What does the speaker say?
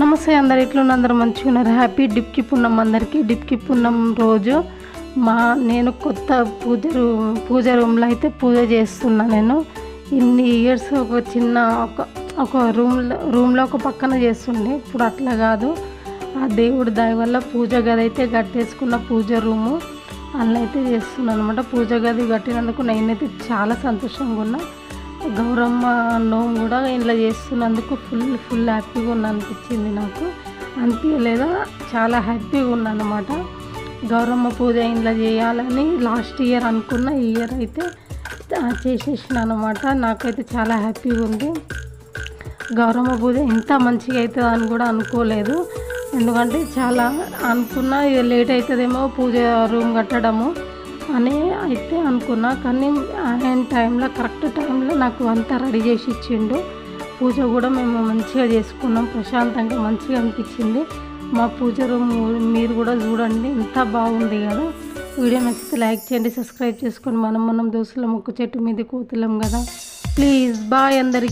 నమస్తే అందరు ఎట్లున్న అందరు మంచిగా ఉన్నారు? హ్యాపీ డిప్కి పున్నం అందరికీ. డిప్కి పున్నం రోజు మా నేను కొత్త పూజ రూమ్ పూజ రూమ్లో అయితే పూజ చేస్తున్నా నేను. ఇన్ని ఇయర్స్ ఒక చిన్న ఒక ఒక రూమ్లో రూమ్లో ఒక పక్కన చేస్తుండే. ఇప్పుడు అట్లా కాదు. ఆ దేవుడి దయ వల్ల పూజ గది అయితే కట్టేసుకున్న పూజ రూము. అందులో అయితే చేస్తున్నాను అనమాట పూజ గది కట్టినందుకు నేనైతే చాలా సంతోషంగా ఉన్నా. గౌరమ్మ నోము కూడా ఇంట్లో చేస్తున్నందుకు ఫుల్ ఫుల్ హ్యాపీగా ఉన్న అనిపించింది నాకు. అనిపించలేదా? చాలా హ్యాపీగా ఉన్నా అనమాట గౌరమ్మ పూజ ఇంట్లో చేయాలని లాస్ట్ ఇయర్ అనుకున్న ఈ ఇయర్ అయితే చేసేసినాను చేసేసిన అనమాట నాకైతే చాలా హ్యాపీగా ఉంది. గౌరమ్మ పూజ ఇంత మంచిగా అవుతుంది అని కూడా అనుకోలేదు. ఎందుకంటే చాలా అనుకున్నా ఇది లేట్ అవుతుందేమో పూజ రూమ్ కట్టడము. అని అయితే అనుకున్నా కానీ ఆయన టైంలో కరెక్ట్ టైంలో నాకు అంతా రెడీ చేసి ఇచ్చిండు. పూజ కూడా మేము మంచిగా చేసుకున్నాం ప్రశాంతంగా మంచిగా అనిపించింది. మా పూజ రూమ్ మీరు కూడా చూడండి ఎంత బాగుంది కదా. వీడియో నచ్చితే లైక్ చేయండి సబ్స్క్రైబ్ చేసుకొని మనం మనం దోస్తుల ముక్కు చెట్టు మీద కూతులం కదా. ప్లీజ్ బాయ్ అందరికీ.